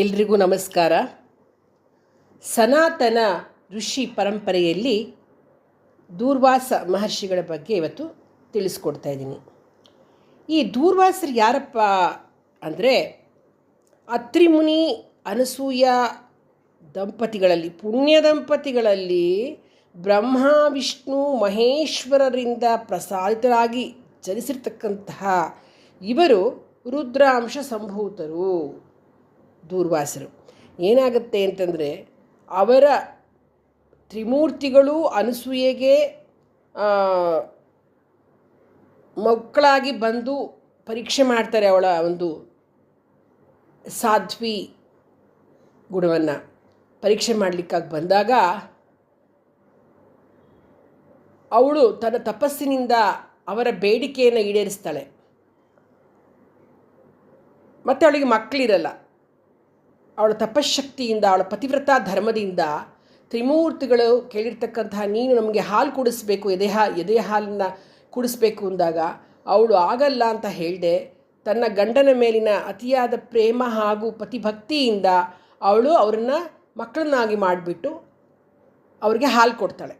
ಎಲ್ರಿಗೂ ನಮಸ್ಕಾರ. ಸನಾತನ ಋಷಿ ಪರಂಪರೆಯಲ್ಲಿ ದೂರ್ವಾಸ ಮಹರ್ಷಿಗಳ ಬಗ್ಗೆ ಇವತ್ತು ತಿಳಿಸ್ಕೊಡ್ತಾ ಇದ್ದೀನಿ. ಈ ದೂರ್ವಾಸರು ಯಾರಪ್ಪ ಅಂದರೆ ಅತ್ರಿಮುನಿ ಅನಸೂಯ ದಂಪತಿಗಳಲ್ಲಿ, ಪುಣ್ಯ ದಂಪತಿಗಳಲ್ಲಿ ಬ್ರಹ್ಮ, ವಿಷ್ಣು, ಮಹೇಶ್ವರರಿಂದ ಪ್ರಸಾದಿತರಾಗಿ ಜನಿಸಿರ್ತಕ್ಕಂತಹ ಇವರು ರುದ್ರಾಂಶ ಸಂಭೂತರು. ದೂರ್ವಾಸರು. ಏನಾಗುತ್ತೆ ಅಂತಂದರೆ, ಅವರ ತ್ರಿಮೂರ್ತಿಗಳು ಅನಸೂಯೆಗೆ ಮಕ್ಕಳಾಗಿ ಬಂದು ಪರೀಕ್ಷೆ ಮಾಡ್ತಾರೆ ಅವಳ ಒಂದು ಸಾಧ್ವಿ ಗುಣವನ್ನು. ಪರೀಕ್ಷೆ ಮಾಡಲಿಕ್ಕಾಗಿ ಬಂದಾಗ, ಅವಳು ತನ್ನ ತಪಸ್ಸಿನಿಂದ ಅವರ ಬೇಡಿಕೆಯನ್ನು ಈಡೇರಿಸ್ತಾಳೆ. ಮತ್ತು ಅವಳಿಗೆ ಮಕ್ಕಳಿರಲ್ಲ ಅವಳ ತಪಶಕ್ತಿಯಿಂದ ಅವಳ ಪತಿವ್ರತ ಧರ್ಮದಿಂದ ತ್ರಿಮೂರ್ತಿಗಳು ಕೇಳಿರ್ತಕ್ಕಂತಹ, ನೀನು ನಮಗೆ ಹಾಲು ಕುಡಿಸ್ಬೇಕು, ಎದೆ ಹಾ, ಎದೆ ಹಾಲನ್ನು ಕುಡಿಸ್ಬೇಕು ಅಂದಾಗ ಅವಳು ಆಗಲ್ಲ ಅಂತ ಹೇಳಿದೆ. ತನ್ನ ಗಂಡನ ಮೇಲಿನ ಅತಿಯಾದ ಪ್ರೇಮ ಹಾಗೂ ಪತಿಭಕ್ತಿಯಿಂದ ಅವಳು ಅವರನ್ನು ಮಕ್ಕಳನ್ನಾಗಿ ಮಾಡಿಬಿಟ್ಟು ಅವ್ರಿಗೆ ಹಾಲು ಕೊಡ್ತಾಳೆ.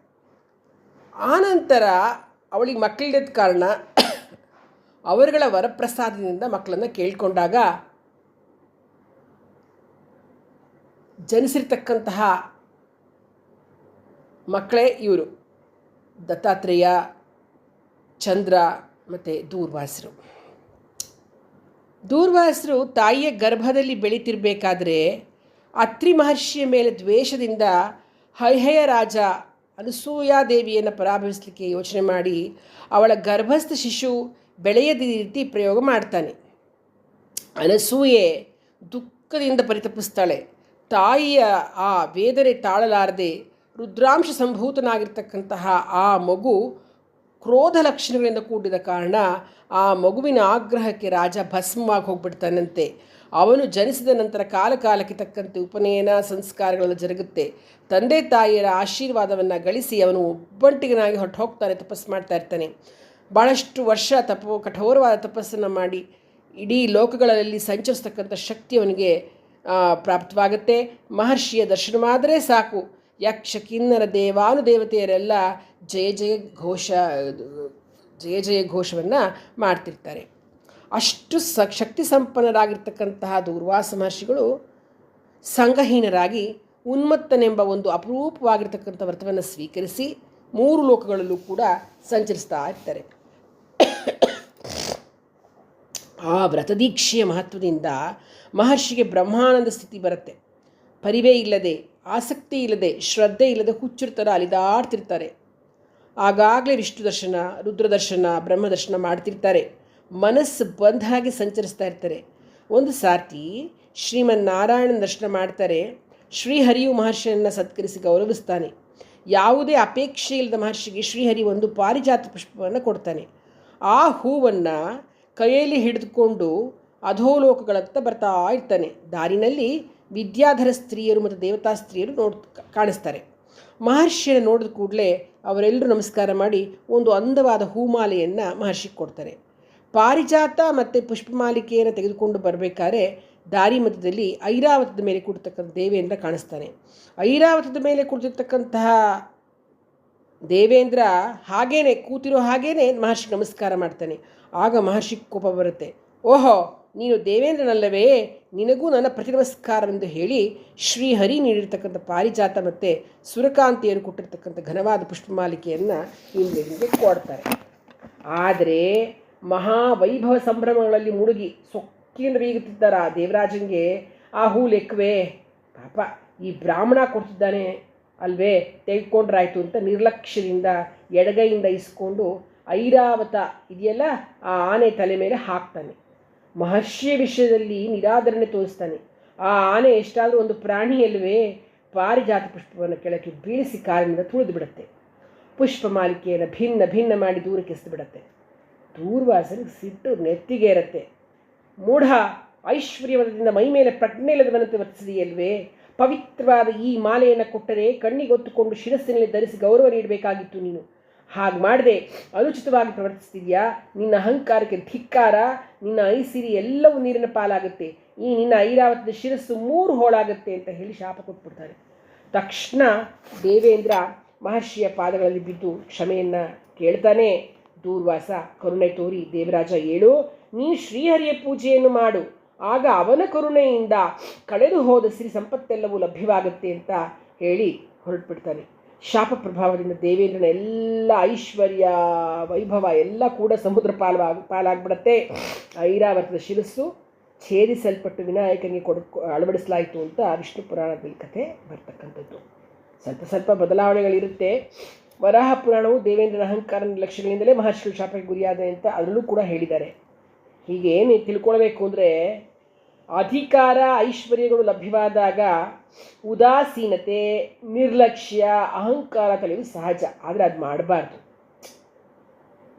ಆನಂತರ ಅವಳಿಗೆ ಮಕ್ಕಳಿದ್ದ ಕಾರಣ ಅವರುಗಳ ವರಪ್ರಸಾದದಿಂದ ಮಕ್ಕಳನ್ನು ಕೇಳಿಕೊಂಡಾಗ ಜನಿಸಿರ್ತಕ್ಕಂತಹ ಮಕ್ಕಳೇ ಇವರು. ದತ್ತಾತ್ರೇಯ, ಚಂದ್ರ ಮತ್ತು ದೂರ್ವಾಸರು. ದೂರ್ವಾಸರು ತಾಯಿಯ ಗರ್ಭದಲ್ಲಿ ಬೆಳೀತಿರ್ಬೇಕಾದ್ರೆ ಅತ್ರಿ ಮಹರ್ಷಿಯ ಮೇಲೆ ದ್ವೇಷದಿಂದ ಹೈಹಯ ರಾಜ ಅನಸೂಯಾದೇವಿಯನ್ನು ಪರಾಭವಿಸಲಿಕ್ಕೆ ಯೋಚನೆ ಮಾಡಿ ಅವಳ ಗರ್ಭಸ್ಥ ಶಿಶು ಬೆಳೆಯದ ರೀತಿ ಪ್ರಯೋಗ ಮಾಡ್ತಾನೆ. ಅನಸೂಯೆ ದುಃಖದಿಂದ ಪರಿತಪಿಸ್ತಾಳೆ. ತಾಯಿಯ ಆ ವೇದನೆ ತಾಳಲಾರದೆ ರುದ್ರಾಂಶ ಸಂಭೂತನಾಗಿರ್ತಕ್ಕಂತಹ ಆ ಮಗು ಕ್ರೋಧ ಲಕ್ಷಣಗಳಿಂದ ಕೂಡಿದ ಕಾರಣ ಆ ಮಗುವಿನ ಆಗ್ರಹಕ್ಕೆ ರಾಜ ಭಸ್ಮವಾಗಿ ಹೋಗ್ಬಿಡ್ತಾನಂತೆ. ಅವನು ಜನಿಸಿದ ನಂತರ ಕಾಲಕಾಲಕ್ಕೆ ತಕ್ಕಂತೆ ಉಪನಯನ ಸಂಸ್ಕಾರಗಳೆಲ್ಲ ಜರುಗುತ್ತೆ. ತಂದೆ ತಾಯಿಯರ ಆಶೀರ್ವಾದವನ್ನು ಗಳಿಸಿ ಅವನು ಒಬ್ಬಂಟಿಗನಾಗಿ ಹೊರಟು ಹೋಗ್ತಾನೆ ತಪಸ್ಸು ಮಾಡ್ತಾ ಇರ್ತಾನೆ. ಭಾಳಷ್ಟು ವರ್ಷ ತಪೋ, ಕಠೋರವಾದ ತಪಸ್ಸನ್ನು ಮಾಡಿ ಇಡೀ ಲೋಕಗಳಲ್ಲಿ ಸಂಚರಿಸ್ತಕ್ಕಂಥ ಶಕ್ತಿ ಅವನಿಗೆ ಪ್ರಾಪ್ತವಾಗುತ್ತೆ. ಮಹರ್ಷಿಯ ದರ್ಶನವಾದರೆ ಸಾಕು. ಯಕ್ಷ ಕಿನ್ನರ ದೇವಾನುದೇವತೆಯರೆಲ್ಲ ಜಯ ಜಯ ಘೋಷ, ಜಯ ಜಯ ಘೋಷವನ್ನು ಮಾಡ್ತಿರ್ತಾರೆ. ಅಷ್ಟು ಸ, ಶಕ್ತಿ ಸಂಪನ್ನರಾಗಿರ್ತಕ್ಕಂತಹ ದೂರ್ವಾಸ ಮಹರ್ಷಿಗಳು ಸಂಘಹೀನರಾಗಿ ಉನ್ಮತ್ತನೆಂಬ ಒಂದು ಅಪರೂಪವಾಗಿರ್ತಕ್ಕಂಥ ವ್ರತವನ್ನು ಸ್ವೀಕರಿಸಿ ಮೂರು ಲೋಕಗಳಲ್ಲೂ ಕೂಡ ಸಂಚರಿಸ್ತಾ ಇರ್ತಾರೆ. ಆ ವ್ರತದೀಕ್ಷೆಯ ಮಹತ್ವದಿಂದ ಮಹರ್ಷಿಗೆ ಬ್ರಹ್ಮಾನಂದ ಸ್ಥಿತಿ ಬರುತ್ತೆ. ಪರಿವೇ ಇಲ್ಲದೆ, ಆಸಕ್ತಿ ಇಲ್ಲದೆ, ಶ್ರದ್ಧೆ ಇಲ್ಲದೆ ಹುಚ್ಚುರ್ತರ ಅಲಿದಾಡ್ತಿರ್ತಾರೆ. ಆಗಾಗಲೇ ವಿಷ್ಣು ದರ್ಶನ ರುದ್ರದರ್ಶನ ಬ್ರಹ್ಮದರ್ಶನ ಮಾಡ್ತಿರ್ತಾರೆ. ಮನಸ್ಸು ಬಂದ ಹಾಗೆ ಸಂಚರಿಸ್ತಾ ಇರ್ತಾರೆ. ಒಂದು ಸಾರ್ತಿ ಶ್ರೀಮನ್ನಾರಾಯಣನ ದರ್ಶನ ಮಾಡ್ತಾರೆ. ಶ್ರೀಹರಿಯು ಮಹರ್ಷಿಯನ್ನು ಸತ್ಕರಿಸಿ ಗೌರವಿಸ್ತಾನೆ. ಯಾವುದೇ ಅಪೇಕ್ಷೆ ಇಲ್ಲದ ಮಹರ್ಷಿಗೆ ಶ್ರೀಹರಿ ಒಂದು ಪಾರಿಜಾತ ಪುಷ್ಪವನ್ನು ಕೊಡ್ತಾನೆ. ಆ ಹೂವನ್ನು ಕೈಯಲ್ಲಿ ಹಿಡಿದುಕೊಂಡು ಅಧೋಲೋಕಗಳತ್ತ ಬರ್ತಾ ಇರ್ತಾನೆ. ದಾರಿನಲ್ಲಿ ವಿದ್ಯಾಧರ ಸ್ತ್ರೀಯರು ಮತ್ತು ದೇವತಾ ಸ್ತ್ರೀಯರು ನೋಡ್ ಕಾಣಿಸ್ತಾರೆ. ಮಹರ್ಷಿಯನ್ನು ನೋಡಿದ ಕೂಡಲೇ ಅವರೆಲ್ಲರೂ ನಮಸ್ಕಾರ ಮಾಡಿ ಒಂದು ಅಂದವಾದ ಹೂಮಾಲೆಯನ್ನು ಮಹರ್ಷಿಗೆ ಕೊಡ್ತಾರೆ. ಪಾರಿಜಾತ ಮತ್ತು ಪುಷ್ಪಮಾಲಿಕೆಯನ್ನು ತೆಗೆದುಕೊಂಡು ಬರಬೇಕಾದ್ರೆ ದಾರಿ ಮಧ್ಯದಲ್ಲಿ ಐರಾವತದ ಮೇಲೆ ಕೂಡ್ತಕ್ಕಂಥ ದೇವೇಂದ್ರ ಕಾಣಿಸ್ತಾನೆ. ಐರಾವತದ ಮೇಲೆ ಕುಳಿತಿರ್ತಕ್ಕಂತಹ ದೇವೇಂದ್ರ ಹಾಗೇನೆ, ಕೂತಿರೋ ಹಾಗೇನೆ ಮಹರ್ಷಿ ನಮಸ್ಕಾರ ಮಾಡ್ತಾನೆ. ಆಗ ಮಹರ್ಷಿ ಕೋಪ ಬರುತ್ತೆ. ಓಹೋ ನೀನು ದೇವೇಂದ್ರನಲ್ಲವೇ? ನಿನಗೂ ನನ್ನ ಪ್ರತಿ ನಮಸ್ಕಾರವೆಂದು ಹೇಳಿ ಶ್ರೀಹರಿ ನೀಡಿರ್ತಕ್ಕಂಥ ಪಾರಿಜಾತ ಮತ್ತು ಸುರಕಾಂತಿಯರು ಕೊಟ್ಟಿರ್ತಕ್ಕಂಥ ಘನವಾದ ಪುಷ್ಪಮಾಲಿಕೆಯನ್ನು ಹಿಂದೆ ಕೊಡ್ತಾರೆ. ಆದರೆ ಮಹಾವೈಭವ ಸಂಭ್ರಮಗಳಲ್ಲಿ ಮುಳುಗಿ ಸೊಕ್ಕಿನ ಆ ದೇವರಾಜನಿಗೆ ಆ ಹೂ ಲೆಕ್ಕವೇ? ಪಾಪ, ಈ ಬ್ರಾಹ್ಮಣ ಕೊಡ್ತಿದ್ದಾನೆ ಅಲ್ವೇ? ತೆಗೆದುಕೊಂಡ್ರಾಯ್ತು ಅಂತ ನಿರ್ಲಕ್ಷ್ಯದಿಂದ ಎಡಗೈಯಿಂದ ಇಸ್ಕೊಂಡು ಐರಾವತ ಇದೆಯಲ್ಲ, ಆ ಆನೆ ತಲೆ ಮೇಲೆ ಹಾಕ್ತಾನೆ. ಮಹರ್ಷಿಯ ವಿಷಯದಲ್ಲಿ ನಿರಾಧರಣೆ ತೋರಿಸ್ತಾನೆ. ಆ ಆನೆ ಎಷ್ಟಾದರೂ ಒಂದು ಪ್ರಾಣಿಯಲ್ವೇ ಪಾರಿಜಾತ ಪುಷ್ಪವನ್ನು ಕೆಳಕ್ಕೆ ಬೀಳಿಸಿ ಕಾರಿನಿಂದ ತುಳಿದು ಬಿಡುತ್ತೆ. ಪುಷ್ಪಮಾಲಿಕೆಯನ್ನು ಭಿನ್ನ ಭಿನ್ನ ಮಾಡಿ ದೂರ ಕೆಸ್ದು ಬಿಡುತ್ತೆ ದೂರ್ವಾಸನಿಗೆ ಸಿಟ್ಟು ನೆತ್ತಿಗೆ ಇರುತ್ತೆ ಮೂಢ ಐಶ್ವರ್ಯವಾದದಿಂದ ಮೈ ಮೇಲೆ ಪ್ರಜ್ಞೆ ಇಲ್ಲದವನಂತೆ ವರ್ತಿಸಿದೆಯಲ್ವೇ ಪವಿತ್ರವಾದ ಈ ಮಾಲೆಯನ್ನು ಕೊಟ್ಟರೆ ಕಣ್ಣಿಗೊತ್ತುಕೊಂಡು ಶಿರಸ್ಸಿನಲ್ಲಿ ಧರಿಸಿ ಗೌರವ ನೀಡಬೇಕಾಗಿತ್ತು ನೀನು. ಹಾಗೆ ಮಾಡದೆ. ಅನುಚಿತವಾಗಿ ಪ್ರವರ್ತಿಸ್ತಿದ್ಯಾ? ನಿನ್ನ ಅಹಂಕಾರಕ್ಕೆ ಧಿಕ್ಕಾರ, ನಿನ್ನ ಐಸಿರಿ ಎಲ್ಲವೂ ನೀರಿನ ಪಾಲಾಗುತ್ತೆ. ಈ ನಿನ್ನ ಐರಾವತದ ಶಿರಸ್ಸು ಮೂರು ಹೋಳಾಗುತ್ತೆ ಅಂತ ಹೇಳಿ ಶಾಪ ಕೊಟ್ಬಿಡ್ತಾರೆ ತಕ್ಷಣ ದೇವೇಂದ್ರ ಮಹರ್ಷಿಯ ಪಾದಗಳಲ್ಲಿ ಬಿದ್ದು ಕ್ಷಮೆಯನ್ನು ಕೇಳ್ತಾನೆ. ದೂರ್ವಾಸ, ಕರುಣೆ ತೋರಿ ದೇವರಾಜ ಏಳು, ನೀ ಶ್ರೀಹರಿಯ ಪೂಜೆಯನ್ನು ಮಾಡು. ಆಗ ಅವನ ಕರುಣೆಯಿಂದ ಕಳೆದು ಹೋದ ಸಿರಿ ಸಂಪತ್ತೆಲ್ಲವೂ ಲಭ್ಯವಾಗುತ್ತೆ ಅಂತ ಹೇಳಿ ಹೊರಟ್ಬಿಡ್ತಾನೆ. ಶಾಪ ಪ್ರಭಾವದಿಂದ ದೇವೇಂದ್ರನ ಎಲ್ಲ ಐಶ್ವರ್ಯ, ವೈಭವ ಎಲ್ಲ ಕೂಡ ಸಮುದ್ರ ಪಾಲವಾಗ ಪಾಲಾಗ್ಬಿಡತ್ತೆ. ಐರಾವತದ ಶಿರಸ್ಸು ಛೇದಿಸಲ್ಪಟ್ಟು ವಿನಾಯಕನಿಗೆ ಕೊಡು ಅಳವಡಿಸಲಾಯಿತು ಅಂತ ವಿಷ್ಣು ಪುರಾಣದಲ್ಲಿ ಕಥೆ ಬರ್ತಕ್ಕಂಥದ್ದು. ಸ್ವಲ್ಪ ಸ್ವಲ್ಪ ಬದಲಾವಣೆಗಳಿರುತ್ತೆ. ವರಾಹ ಪುರಾಣವು ದೇವೇಂದ್ರನ ಅಹಂಕಾರ ನಿರ್ಲಕ್ಷ್ಯಗಳಿಂದಲೇ ಮಹರ್ಷಿಗಳು ಶಾಪಕ್ಕೆ ಗುರಿಯಾದ ಅಂತ ಅದರಲ್ಲೂ ಕೂಡ ಹೇಳಿದ್ದಾರೆ. ಹೀಗೆ ತಿಳ್ಕೊಳ್ಬೇಕು ಅಂದರೆ ಅಧಿಕಾರ ಐಶ್ವರ್ಯಗಳು ಲಭ್ಯವಾದಾಗ ಉದಾಸೀನತೆ, ನಿರ್ಲಕ್ಷ್ಯ, ಅಹಂಕಾರ ತಳೆಯುವುದು ಸಹಜ. ಆದರೆ ಅದು ಮಾಡಬಾರ್ದು.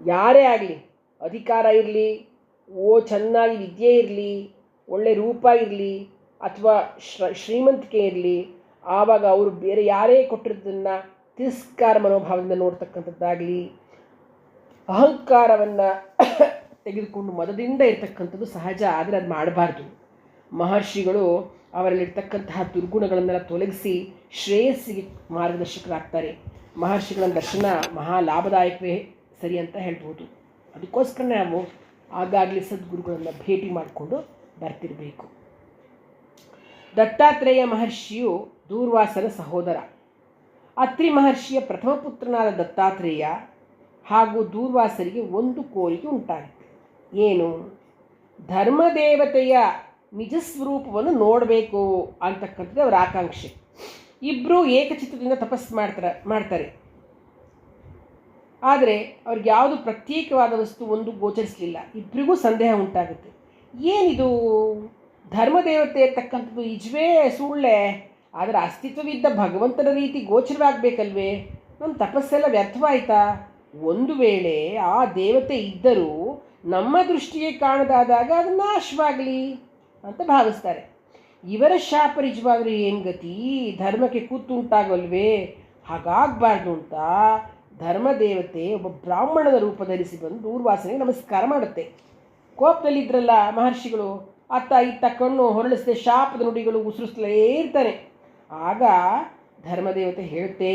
ಯಾರೇ ಆಗಲಿ, ಅಧಿಕಾರ ಇರಲಿ, ಓ ಚೆನ್ನಾಗಿ ವಿದ್ಯೆ ಇರಲಿ, ಒಳ್ಳೆ ರೂಪ ಇರಲಿ, ಅಥವಾ ಶ್ರ, ಶ್ರೀಮಂತಿಕೆ ಇರಲಿ, ಆವಾಗ ಅವರು ಬೇರೆ ಯಾರೇ ಕೊಟ್ಟಿರೋದನ್ನು ತಿರಸ್ಕಾರ ಮನೋಭಾವದಿಂದ ನೋಡ್ತಕ್ಕಂಥದ್ದಾಗಲಿ, ಅಹಂಕಾರವನ್ನು ತೆಗೆದುಕೊಂಡು ಮದದಿಂದ ಇರ್ತಕ್ಕಂಥದ್ದು ಸಹಜ. ಆದರೆ ಅದು ಮಾಡಬಾರ್ದು. ಮಹರ್ಷಿಗಳು ಅವರಲ್ಲಿರ್ತಕ್ಕಂತಹ ದುರ್ಗುಣಗಳನ್ನೆಲ್ಲ ತೊಲಗಿಸಿ ಶ್ರೇಯಸ್ಸಿಗೆ ಮಾರ್ಗದರ್ಶಕರಾಗ್ತಾರೆ. ಮಹರ್ಷಿಗಳ ದರ್ಶನ ಮಹಾ ಲಾಭದಾಯಕವೇ ಸರಿ ಅಂತ ಹೇಳ್ಬೋದು ಅದಕ್ಕೋಸ್ಕರ ನಾವು ಆಗಾಗಲೇ ಸದ್ಗುರುಗಳನ್ನು ಭೇಟಿ ಮಾಡಿಕೊಂಡು ಬರ್ತಿರಬೇಕು. ದತ್ತಾತ್ರೇಯ ಮಹರ್ಷಿಯು ದೂರ್ವಾಸರ ಸಹೋದರ. ಅತ್ರಿ ಮಹರ್ಷಿಯ ಪ್ರಥಮ ಪುತ್ರನಾದ ದತ್ತಾತ್ರೇಯ ಹಾಗೂ ದೂರ್ವಾಸರಿಗೆ ಒಂದು ಕೋರಿಕೆ ಉಂಟಾಗುತ್ತೆ. ಏನು? ಧರ್ಮದೇವತೆಯ ನಿಜ ಸ್ವರೂಪವನ್ನು ನೋಡಬೇಕು ಅಂತಕ್ಕಂಥದ್ದು ಅವರ ಆಕಾಂಕ್ಷೆ. ಇಬ್ಬರು ಏಕಚಿತ್ತದಿಂದ ತಪಸ್ಸು ಮಾಡ್ತಾರೆ ಮಾಡ್ತಾರೆ. ಆದರೆ ಅವ್ರಿಗೆ ಯಾವುದು ಪ್ರತ್ಯೇಕವಾದ ವಸ್ತು ಒಂದು ಗೋಚರಿಸಲಿಲ್ಲ. ಇಬ್ಬರಿಗೂ ಸಂದೇಹ ಉಂಟಾಗುತ್ತೆ. ಏನಿದು? ಧರ್ಮದೇವತೆ ಇರ್ತಕ್ಕಂಥದ್ದು ಇಜ್ವೇ ಸುಳ್ಳೆ. ಆದರೆ ಅಸ್ತಿತ್ವವಿದ್ದ ಭಗವಂತನ ರೀತಿ ಗೋಚರವಾಗಬೇಕಲ್ವೇ? ನಮ್ಮ ತಪಸ್ಸೆಲ್ಲ ವ್ಯರ್ಥವಾಯಿತಾ? ಒಂದು ವೇಳೆ ಆ ದೇವತೆ ಇದ್ದರೂ ನಮ್ಮ ದೃಷ್ಟಿಯೇ ಕಾಣದಾದಾಗ ಅದು ನಾಶವಾಗಲಿ. ಅಂತ ಭಾವಿಸ್ತಾರೆ. ಇವರ ಶಾಪ ನಿಜವಾದರೂ ಏನು ಗತಿ? ಧರ್ಮಕ್ಕೆ ಕೂತುಂಟಾಗಲ್ವೇ? ಹಾಗಾಗಬಾರ್ದು ಅಂತ ಧರ್ಮದೇವತೆ ಒಬ್ಬ ಬ್ರಾಹ್ಮಣದ ರೂಪ ಧರಿಸಿ ಬಂದು ದೂರ್ವಾಸನೆಗೆ ನಮಸ್ಕಾರ ಮಾಡುತ್ತೆ. ಕೋಪದಲ್ಲಿದ್ದರಲ್ಲ ಮಹರ್ಷಿಗಳು, ಅತ್ತ ಇತ್ತ ಕಣ್ಣು ಹೊರಳಿಸದೆ ಶಾಪದ ನುಡಿಗಳು ಉಸಿರಿಸ್ತಲೇ ಇರ್ತಾನೆ ಆಗ ಧರ್ಮದೇವತೆ ಹೇಳ್ತೆ,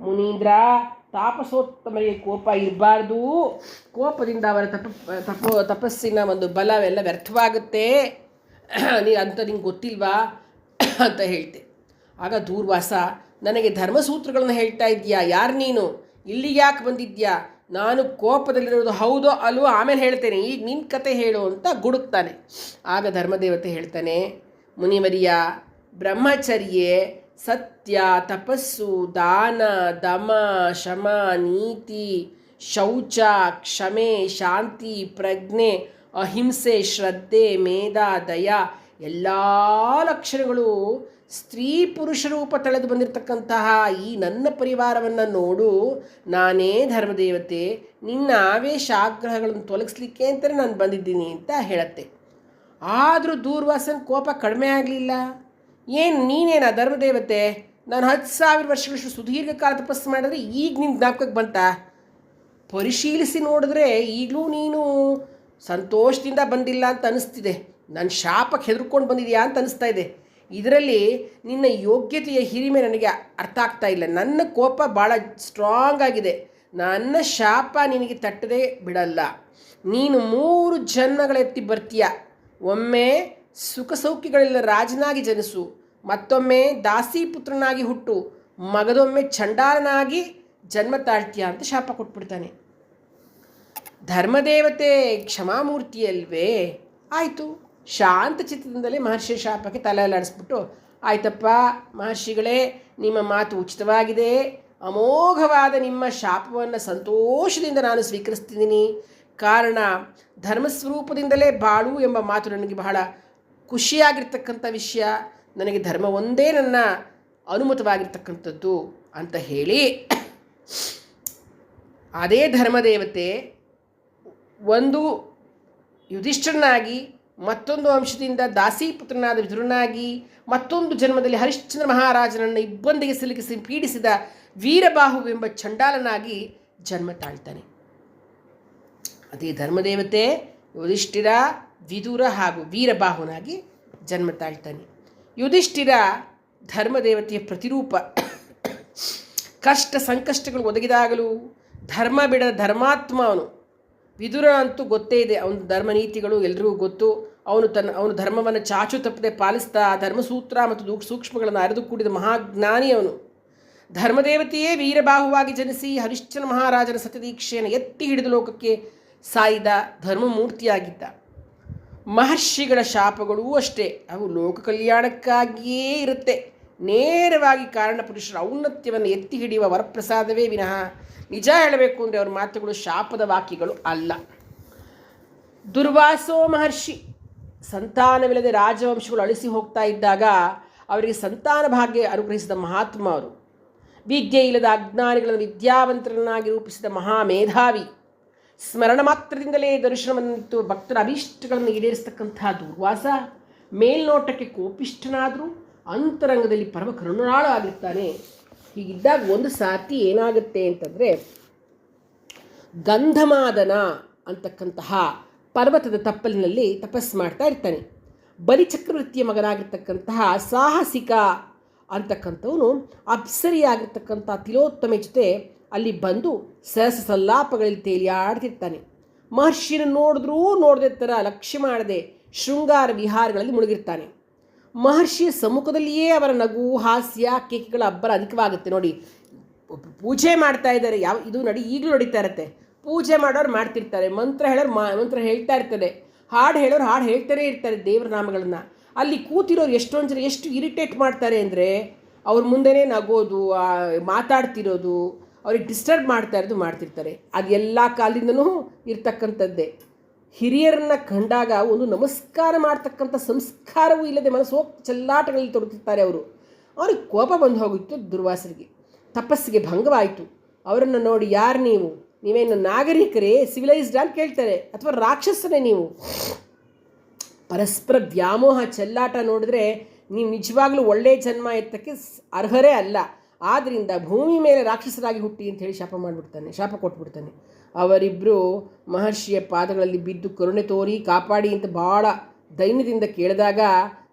ಮುನೀಂದ್ರ, ತಾಪಸೋತ್ತಮರಿಗೆ ಕೋಪ ಇರಬಾರ್ದು. ಕೋಪದಿಂದ ಅವರ ತಪ, ತಪೋ, ತಪಸ್ಸಿನ ಒಂದು ಬಲವೆಲ್ಲ ವ್ಯರ್ಥವಾಗುತ್ತೆ. ನೀ ಅಂತ ನಿಂಗೆ ಗೊತ್ತಿಲ್ವಾ ಅಂತ ಹೇಳ್ತೆ. ಆಗ ದೂರ್ವಾಸ, ನನಗೆ ಧರ್ಮಸೂತ್ರಗಳನ್ನು ಹೇಳ್ತಾ ಇದೆಯಾ? ಯಾರು ನೀನು? ಇಲ್ಲಿ ಯಾಕೆ ಬಂದಿದ್ಯಾ? ನಾನು ಕೋಪದಲ್ಲಿರೋದು ಹೌದೋ ಅಲ್ವೋ? ಆಮೇಲೆ ಹೇಳ್ತೇನೆ. ಈಗ ನಿನ್ನ ಕತೆ ಹೇಳು ಅಂತ ಗುಡುಕ್ತಾನೆ. ಆಗ ಧರ್ಮದೇವತೆ ಹೇಳ್ತಾನೆ, ಮುನಿವರಿಯ ಬ್ರಹ್ಮಚರ್ಯೆ, ಸತ್ಯ, ತಪಸ್ಸು, ದಾನ, ದಮ, ಶಮ, ನೀತಿ, ಶೌಚ, ಕ್ಷಮೆ, ಶಾಂತಿ, ಪ್ರಜ್ಞೆ ಅಹಿಂಸೆ, ಶ್ರದ್ಧೆ, ಮೇಧ, ದಯ ಎಲ್ಲ ಲಕ್ಷಣಗಳು ಸ್ತ್ರೀ ಪುರುಷ ರೂಪ ತಳೆದು ಬಂದಿರತಕ್ಕಂತಹ ಈ ನನ್ನ ಪರಿವಾರವನ್ನು ನೋಡು. ನಾನೇ ಧರ್ಮದೇವತೆ, ನಿನ್ನ ಆವೇಶ ಆಗ್ರಹಗಳನ್ನು ತೊಲಗಿಸ್ಲಿಕ್ಕೆ ಅಂತಲೇ ನಾನು ಬಂದಿದ್ದೀನಿ ಅಂತ ಹೇಳತ್ತೆ. ಆದರೂ ದೂರ್ವಾಸನ ಕೋಪ ಕಡಿಮೆ ಆಗಲಿಲ್ಲ. ಏನು ನೀನೇನ ಧರ್ಮದೇವತೆ? ನಾನು ಹತ್ತು ಸಾವಿರ ವರ್ಷಗಳಷ್ಟು ಸುದೀರ್ಘ ಕಾಲ ತಪಸ್ಸು ಮಾಡಿದ್ರೆ ಈಗ ನಿನ್ನ ಜ್ಞಾಪಕಕ್ಕೆ ಬಂತಾ? ಪರಿಶೀಲಿಸಿ ನೋಡಿದ್ರೆ ಈಗಲೂ ನೀನು ಸಂತೋಷದಿಂದ ಬಂದಿಲ್ಲ ಅಂತ ಅನಿಸ್ತಿದೆ. ನನ್ನ ಶಾಪಕ್ಕೆ ಹೆದರ್ಕೊಂಡು ಬಂದಿದೆಯಾ ಅಂತ ಅನಿಸ್ತಾ ಇದೆ. ಇದರಲ್ಲಿ ನಿನ್ನ ಯೋಗ್ಯತೆಯ ಹಿರಿಮೆ ನನಗೆ ಅರ್ಥ ಆಗ್ತಾ ಇಲ್ಲ. ನನ್ನ ಕೋಪ ಭಾಳ ಸ್ಟ್ರಾಂಗ್ ಆಗಿದೆ. ನನ್ನ ಶಾಪ ನಿನಗೆ ತಟ್ಟದೇ ಬಿಡಲ್ಲ. ನೀನು ಮೂರು ಜನ್ಮಗಳೆತ್ತಿ ಬರ್ತೀಯ. ಒಮ್ಮೆ ಸುಖ ಸೌಖ್ಯಗಳೆಲ್ಲ ರಾಜನಾಗಿ ಜನಿಸು. ಮತ್ತೊಮ್ಮೆ ದಾಸಿ ಪುತ್ರನಾಗಿ ಹುಟ್ಟು. ಮಗದೊಮ್ಮೆ ಚಂಡಾಲನಾಗಿ ಜನ್ಮ ತಾಳ್ತೀಯ ಅಂತ ಶಾಪ ಕೊಟ್ಬಿಡ್ತಾನೆ. ಧರ್ಮದೇವತೆ ಕ್ಷಮಾಮೂರ್ತಿಯಲ್ವೇ? ಆಯಿತು. ಶಾಂತ ಚಿತ್ರದಿಂದಲೇ ಮಹರ್ಷಿ ಶಾಪಕ್ಕೆ ತಲೆ ಅಲ್ಲಾಡಿಸ್ಬಿಟ್ಟು ಆಯ್ತಪ್ಪ ಮಹರ್ಷಿಗಳೇ ನಿಮ್ಮ ಮಾತು ಉಚಿತವಾಗಿದೆ. ಅಮೋಘವಾದ ನಿಮ್ಮ ಶಾಪವನ್ನು ಸಂತೋಷದಿಂದ ನಾನು ಸ್ವೀಕರಿಸ್ತಿದ್ದೀನಿ. ಕಾರಣ ಧರ್ಮಸ್ವರೂಪದಿಂದಲೇ ಬಾಳು ಎಂಬ ಮಾತು ನನಗೆ ಬಹಳ ಖುಷಿಯಾಗಿರ್ತಕ್ಕಂಥ ವಿಷಯ. ನನಗೆ ಧರ್ಮ ಒಂದೇ ನನ್ನ ಅನುಮತವಾಗಿರ್ತಕ್ಕಂಥದ್ದು. ಅಂತ ಹೇಳಿ ಅದೇ ಧರ್ಮದೇವತೆ ಒಂದು ಯುಧಿಷ್ಠರನಾಗಿ, ಮತ್ತೊಂದು ಅಂಶದಿಂದ ದಾಸೀಪುತ್ರನಾದ ವಿದುರನಾಗಿ, ಮತ್ತೊಂದು ಜನ್ಮದಲ್ಲಿ ಹರಿಶ್ಚಂದ್ರ ಮಹಾರಾಜನನ್ನು ಇಬ್ಬಂದಿಗೆ ಸಿಲುಕಿಸಿ ಪೀಡಿಸಿದ ವೀರಬಾಹುವೆಂಬ ಚಂಡಾಲನಾಗಿ ಜನ್ಮ ತಾಳ್ತಾನೆ ಅದೇ ಧರ್ಮದೇವತೆ ಯುಧಿಷ್ಠಿರ, ವಿದುರ ಹಾಗೂ ವೀರಬಾಹುನಾಗಿ ಜನ್ಮ ತಾಳ್ತಾನೆ ಯುಧಿಷ್ಠಿರ ಧರ್ಮದೇವತೆಯ ಪ್ರತಿರೂಪ. ಕಷ್ಟ ಸಂಕಷ್ಟಗಳು ಒದಗಿದಾಗಲೂ ಧರ್ಮ ಬಿಡದ ಧರ್ಮಾತ್ಮ ಅವನು ವಿದುರ ಅಂತೂ ಗೊತ್ತೇ ಇದೆ. ಅವನ ಧರ್ಮ ನೀತಿಗಳು ಎಲ್ರಿಗೂ ಗೊತ್ತು. ಅವನು ತನ್ನ, ಅವನು ಧರ್ಮವನ್ನು ಚಾಚು ತಪ್ಪದೆ ಪಾಲಿಸ್ತಾ, ಧರ್ಮಸೂತ್ರ ಮತ್ತು ದೂಕ್ ಸೂಕ್ಷ್ಮಗಳನ್ನು ಅರಿದು ಕೂಡಿದ ಮಹಾಜ್ಞಾನಿ ಅವನು. ಧರ್ಮದೇವತೆಯೇ ವೀರಬಾಹುವಾಗಿ ಜನಿಸಿ ಹರಿಶ್ಚಂದ್ರ ಮಹಾರಾಜನ ಸತ್ಯದೀಕ್ಷೆಯನ್ನು ಎತ್ತಿ ಹಿಡಿದು ಲೋಕಕ್ಕೆ ಸಾಯಿದ ಧರ್ಮಮೂರ್ತಿಯಾಗಿದ್ದ. ಮಹರ್ಷಿಗಳ ಶಾಪಗಳೂ ಅಷ್ಟೇ. ಅವು ಲೋಕ ಕಲ್ಯಾಣಕ್ಕಾಗಿಯೇ ಇರುತ್ತೆ. ನೇರವಾಗಿ ಕಾರಣ ಪುರುಷರ ಔನ್ನತ್ಯವನ್ನು ಎತ್ತಿ ಹಿಡಿಯುವ ವರಪ್ರಸಾದವೇ ವಿನಃ ನಿಜ ಹೇಳಬೇಕು ಅಂದರೆ ಅವ್ರ ಮಾತುಗಳು ಶಾಪದ ವಾಕ್ಯಗಳು ಅಲ್ಲ. ದುರ್ವಾಸೋ ಮಹರ್ಷಿ ಸಂತಾನವಿಲ್ಲದೆ ರಾಜವಂಶಗಳು ಅಳಿಸಿ ಹೋಗ್ತಾ ಇದ್ದಾಗ ಅವರಿಗೆ ಸಂತಾನ ಭಾಗ್ಯ ಅನುಗ್ರಹಿಸಿದ ಮಹಾತ್ಮ ಅವರು. ವಿದ್ಯೆ ಇಲ್ಲದ ಅಜ್ಞಾನಿಗಳನ್ನು ವಿದ್ಯಾವಂತರನ್ನಾಗಿ ರೂಪಿಸಿದ ಮಹಾಮೇಧಾವಿ ಸ್ಮರಣ ಮಾತ್ರದಿಂದಲೇ ದರ್ಶನವನ್ನಿತ್ತು ಭಕ್ತರ ಅಭೀಷ್ಟಗಳನ್ನು ಈಡೇರಿಸ್ತಕ್ಕಂತಹ ದುರ್ವಾಸ ಮೇಲ್ನೋಟಕ್ಕೆ ಕೋಪಿಷ್ಠನಾದರೂ ಅಂತರಂಗದಲ್ಲಿ ಪರಮ ಕರುಣಾಳು ಆಗಿರ್ತಾನೆ ಹೀಗಿದ್ದಾಗ ಒಂದು ಸಾತಿ ಏನಾಗುತ್ತೆ ಅಂತಂದರೆ, ಗಂಧಮಾದನ ಅಂತಕ್ಕಂತಹ ಪರ್ವತದ ತಪ್ಪಲಿನಲ್ಲಿ ತಪಸ್ಸು ಮಾಡ್ತಾ ಇರ್ತಾನೆ. ಬಲಿಚಕ್ರವರ್ತಿಯ ಮಗನಾಗಿರ್ತಕ್ಕಂತಹ ಸಾಹಸಿಕ ಅಂತಕ್ಕಂಥವನು ಅಪ್ಸರಿಯಾಗಿರ್ತಕ್ಕಂಥ ತಿಲೋತ್ತಮೆ ಜೊತೆ ಅಲ್ಲಿ ಬಂದು ಸರಸ ಸಲ್ಲಾಪಗಳಲ್ಲಿ ತೇಲಿಯಾಡ್ತಿರ್ತಾನೆ. ಮಹರ್ಷಿನ ನೋಡಿದ್ರೂ ನೋಡದೆ ಥರ ಲಕ್ಷ್ಯ ಮಾಡದೆ ಶೃಂಗಾರ ವಿಹಾರಗಳಲ್ಲಿ ಮುಳುಗಿರ್ತಾನೆ. ಮಹರ್ಷಿಯ ಸಮ್ಮುಖದಲ್ಲಿಯೇ ಅವರ ನಗು, ಹಾಸ್ಯ, ಕೇಕೆಗಳ ಅಬ್ಬರ ಅಧಿಕವಾಗುತ್ತೆ ನೋಡಿ. ಪೂಜೆ ಮಾಡ್ತಾ ಇದ್ದಾರೆ. ಯಾವ, ಇದು ನಡಿ, ಈಗಲೂ ನಡೀತಾ ಇರುತ್ತೆ. ಪೂಜೆ ಮಾಡೋರು ಮಾಡ್ತಿರ್ತಾರೆ. ಮಂತ್ರ ಹೇಳೋರು ಮಾ, ಮಂತ್ರ ಹೇಳ್ತಾ ಇರ್ತಾರೆ. ಹಾಡು ಹೇಳೋರು ಹಾಡು ಹೇಳ್ತಾನೆ ಇರ್ತಾರೆ ದೇವರ ನಾಮಗಳನ್ನು. ಅಲ್ಲಿ ಕೂತಿರೋರು ಎಷ್ಟೊಂದು ಜನ, ಎಷ್ಟು ಇರಿಟೇಟ್ ಮಾಡ್ತಾರೆ ಅಂದರೆ ಅವ್ರ ಮುಂದೆನೇ ನಗೋದು ಮಾತಾಡ್ತಿರೋದು, ಅವ್ರಿಗೆ ಡಿಸ್ಟರ್ಬ್ ಮಾಡ್ತಾ ಇರೋದು ಮಾಡ್ತಿರ್ತಾರೆ. ಅದು ಎಲ್ಲ ಕಾಲದಿಂದನೂ ಇರ್ತಕ್ಕಂಥದ್ದೇ. ಹಿರಿಯರನ್ನ ಕಂಡಾಗ ಒಂದು ನಮಸ್ಕಾರ ಮಾಡ್ತಕ್ಕಂಥ ಸಂಸ್ಕಾರವೂ ಇಲ್ಲದೆ ಮನಸ್ಸು ಚೆಲ್ಲಾಟಗಳಲ್ಲಿ ತೊಡಗುತ್ತಾರೆ ಅವರು. ಅವ್ರಿಗೆ ಕೋಪ ಬಂದು ಹೋಗಿತ್ತು ದುರ್ವಾಸರಿಗೆ. ತಪಸ್ಸಿಗೆ ಭಂಗವಾಯಿತು. ಅವರನ್ನು ನೋಡಿ ಯಾರು ನೀವು? ನೀವೇನು ನಾಗರಿಕರೇ ಸಿವಿಲೈಸ್ಡ್ ಅಂತ ಕೇಳ್ತಾರೆ. ಅಥವಾ ರಾಕ್ಷಸನೇ ನೀವು? ಪರಸ್ಪರ ವ್ಯಾಮೋಹ, ಚೆಲ್ಲಾಟ ನೋಡಿದ್ರೆ ನೀವು ನಿಜವಾಗ್ಲೂ ಒಳ್ಳೆಯ ಜನ್ಮ ಎತ್ತಕ್ಕೆ ಅರ್ಹರೇ ಅಲ್ಲ. ಆದ್ದರಿಂದ ಭೂಮಿ ಮೇಲೆ ರಾಕ್ಷಸರಾಗಿ ಹುಟ್ಟಿ ಅಂತ ಹೇಳಿ ಶಾಪ ಮಾಡಿಬಿಡ್ತಾನೆ, ಶಾಪ ಕೊಟ್ಬಿಡ್ತಾನೆ. ಅವರಿಬ್ಬರು ಮಹರ್ಷಿಯ ಪಾದಗಳಲ್ಲಿ ಬಿದ್ದು ಕರುಣೆ ತೋರಿ ಕಾಪಾಡಿ ಅಂತ ಭಾಳ ದೈನ್ಯದಿಂದ ಕೇಳಿದಾಗ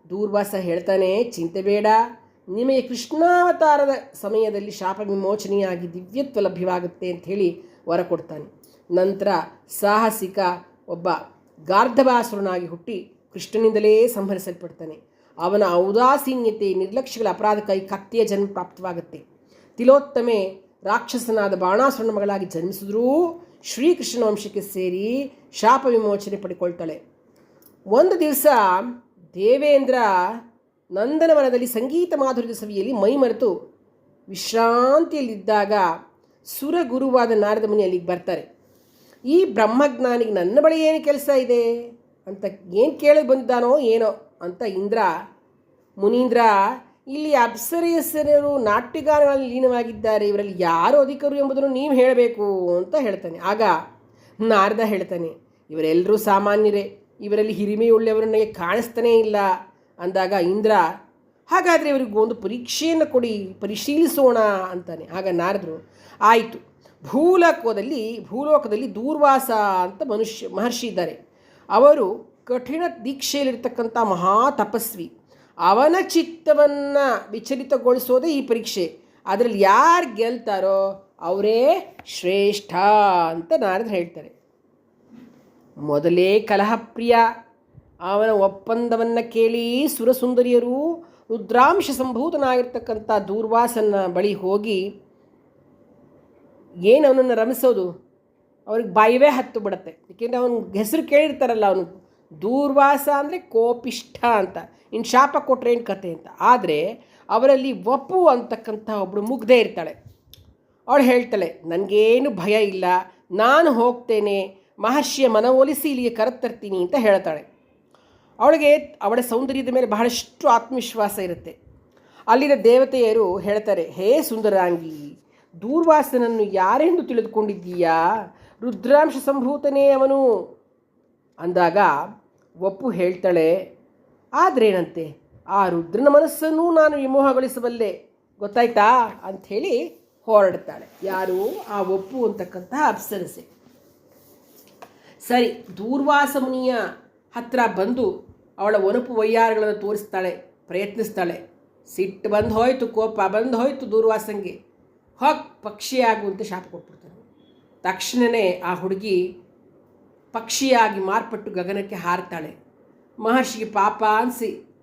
ದೂರ್ವಾಸ ಹೇಳ್ತಾನೆ, ಚಿಂತೆ ಬೇಡ. ನಿಮಗೆ ಕೃಷ್ಣಾವತಾರದ ಸಮಯದಲ್ಲಿ ಶಾಪ ವಿಮೋಚನೆಯಾಗಿ ದಿವ್ಯತ್ವ ಲಭ್ಯವಾಗುತ್ತೆ ಅಂತ ಹೇಳಿ ವರ ಕೊಡ್ತಾನೆ. ನಂತರ ಸಾಹಸಿಕ ಒಬ್ಬ ಗಾರ್ಧವಾಸುರನಾಗಿ ಹುಟ್ಟಿ ಕೃಷ್ಣನಿಂದಲೇ ಸಂಹರಿಸಲ್ಪಡ್ತಾನೆ. ಅವನ ಔದಾಸೀನ್ಯತೆ, ನಿರ್ಲಕ್ಷ್ಯಗಳ ಅಪರಾಧಕ್ಕಾಗಿ ಕತ್ತಿಯ ಜನ್ಮ ಪ್ರಾಪ್ತವಾಗುತ್ತೆ. ತಿಲೋತ್ತಮೆ ರಾಕ್ಷಸನಾದ ಬಾಣಾಸುರನ ಮಗಳಾಗಿ ಜನ್ಮಿಸಿದ್ರೂ ಶ್ರೀಕೃಷ್ಣನ ವಂಶಕ್ಕೆ ಸೇರಿ ಶಾಪ ವಿಮೋಚನೆ ಪಡ್ಕೊಳ್ತಾಳೆ. ಒಂದು ದಿವಸ ದೇವೇಂದ್ರ ನಂದನವನದಲ್ಲಿ ಸಂಗೀತ ಮಾಧುರ್ಯದ ಸವಿಯಲ್ಲಿ ಮೈಮರೆತು ವಿಶ್ರಾಂತಿಯಲ್ಲಿದ್ದಾಗ ಸುರಗುರುವಾದ ನಾರದ ಮುನಿ ಅಲ್ಲಿಗೆ ಬರ್ತಾರೆ. ಈ ಬ್ರಹ್ಮಜ್ಞಾನಿಗೆ ನನ್ನ ಬಳಿ ಏನು ಕೆಲಸ ಇದೆ? ಅಂತ ಏನು ಕೇಳಿ ಬಂದಿದ್ದಾನೋ ಏನೋ ಅಂತ ಇಂದ್ರ ಮುನೀಂದ್ರ ಇಲ್ಲಿ ಅಪ್ಸರಿಯಸರರು ನಾಟ್ಯಗಾರಗಳಲ್ಲಿ ಲೀನವಾಗಿದ್ದಾರೆ. ಇವರಲ್ಲಿ ಯಾರು ಅಧಿಕರು ಎಂಬುದನ್ನು ನೀವು ಹೇಳಬೇಕು ಅಂತ ಹೇಳ್ತಾನೆ. ಆಗ ನಾರದ ಹೇಳ್ತಾನೆ ಇವರೆಲ್ಲರೂ ಸಾಮಾನ್ಯರೇ, ಇವರಲ್ಲಿ ಹಿರಿಮೆಯುಳ್ಳವರು ನನಗೆ ಕಾಣಿಸ್ತಾನೇ ಇಲ್ಲ. ಅಂದಾಗ ಇಂದ್ರ, ಹಾಗಾದರೆ ಇವರಿಗೊಂದು ಪರೀಕ್ಷೆಯನ್ನು ಕೊಡಿ, ಪರಿಶೀಲಿಸೋಣ ಅಂತಾನೆ. ಆಗ ನಾರದರು, ಆಯಿತು, ಭೂಲೋಕದಲ್ಲಿ ಭೂಲೋಕದಲ್ಲಿ ದೂರ್ವಾಸ ಅಂತ ಮನುಷ್ಯ, ಮಹರ್ಷಿ ಇದ್ದಾರೆ. ಅವರು ಕಠಿಣ ದೀಕ್ಷೆಯಲ್ಲಿರ್ತಕ್ಕಂಥ ಮಹಾ ತಪಸ್ವಿ. ಅವನ ಚಿತ್ತವನ್ನು ವಿಚಲಿತಗೊಳಿಸೋದೇ ಈ ಪರೀಕ್ಷೆ. ಅದರಲ್ಲಿ ಯಾರು ಗೆಲ್ತಾರೋ ಅವರೇ ಶ್ರೇಷ್ಠ ಅಂತ ನಾರದ್ರು ಹೇಳ್ತಾರೆ. ಮೊದಲೇ ಕಲಹಪ್ರಿಯ. ಅವನ ಒಪ್ಪಂದವನ್ನು ಕೇಳಿ ಸುರಸುಂದರಿಯರು ರುದ್ರಾಂಶ ಸಂಭೂತನಾಗಿರ್ತಕ್ಕಂಥ ದೂರ್ವಾಸನ ಬಳಿ ಹೋಗಿ ಏನು ಅವನನ್ನು ರಮಿಸೋದು? ಅವ್ರಿಗೆ ಬಾಯಿವೇ ಹತ್ತು ಬಿಡುತ್ತೆ. ಏಕೆಂದರೆ ಅವನ ಹೆಸರು ಕೇಳಿರ್ತಾರಲ್ಲ ಅವನು. ದೂರ್ವಾಸ ಅಂದರೆ ಕೋಪಿಷ್ಠ ಅಂತ. ಇನ್ನು ಶಾಪ ಕೊಟ್ಟರೆ ಏನು ಕತೆ ಅಂತ? ಆದರೆ ಅವರಲ್ಲಿ ಒಪ್ಪು ಅಂತಕ್ಕಂಥ ಒಬ್ಬಳು ಮುಗ್ಧೆ ಇರ್ತಾಳೆ. ಅವಳು ಹೇಳ್ತಾಳೆ, ನನಗೇನು ಭಯ ಇಲ್ಲ. ನಾನು ಹೋಗ್ತೇನೆ. ಮಹರ್ಷಿಯ ಮನವೊಲಿಸಿ ಇಲ್ಲಿಗೆ ಕರೆತರ್ತೀನಿ ಅಂತ ಹೇಳ್ತಾಳೆ. ಅವಳಿಗೆ ಅವಳ ಸೌಂದರ್ಯದ ಮೇಲೆ ಬಹಳಷ್ಟು ಆತ್ಮವಿಶ್ವಾಸ ಇರುತ್ತೆ. ಅಲ್ಲಿನ ದೇವತೆಯರು ಹೇಳ್ತಾರೆ, ಹೇ ಸುಂದರಾಂಗಿ, ದೂರ್ವಾಸನನ್ನು ಯಾರೆಂದು ತಿಳಿದುಕೊಂಡಿದ್ದೀಯಾ? ರುದ್ರಾಂಶ ಸಂಭೂತನೇ ಅವನು. ಅಂದಾಗ ಒಪ್ಪು ಹೇಳ್ತಾಳೆ, ಆದ್ರೇನಂತೆ? ಆ ರುದ್ರನ ಮನಸ್ಸನ್ನು ನಾನು ವಿಮೋಹಗೊಳಿಸಬಲ್ಲೆ. ಗೊತ್ತಾಯ್ತಾ? ಅಂಥೇಳಿ ಹೊರಡ್ತಾಳೆ ಯಾರು? ಆ ಒಪ್ಪು ಅಂತಕ್ಕಂತಹ ಅಪ್ಸರಸೆ. ಸರಿ, ದೂರ್ವಾಸ ಮುನಿಯ ಹತ್ರ ಬಂದು ಅವಳ ಒನಪು ವೈಯಾರಗಳನ್ನು ತೋರಿಸ್ತಾಳೆ, ಪ್ರಯತ್ನಿಸ್ತಾಳೆ. ಸಿಟ್ಟು ಬಂದು ಹೋಯ್ತು, ಕೋಪ ಬಂದು ಹೋಯ್ತು ದೂರ್ವಾಸಂಗೆ. ಹೊಕ್ ಪಕ್ಷಿಯಾಗುವಂತೆ ಶಾಪ ಕೊಟ್ಬಿಡ್ತಾನೆ. ತಕ್ಷಣವೇ ಆ ಹುಡುಗಿ ಪಕ್ಷಿಯಾಗಿ ಮಾರ್ಪಟ್ಟು ಗಗನಕ್ಕೆ ಹಾರ್ತಾಳೆ ಮಹರ್ಷಿಗೆ ಪಾಪ ಅನಿಸಿ,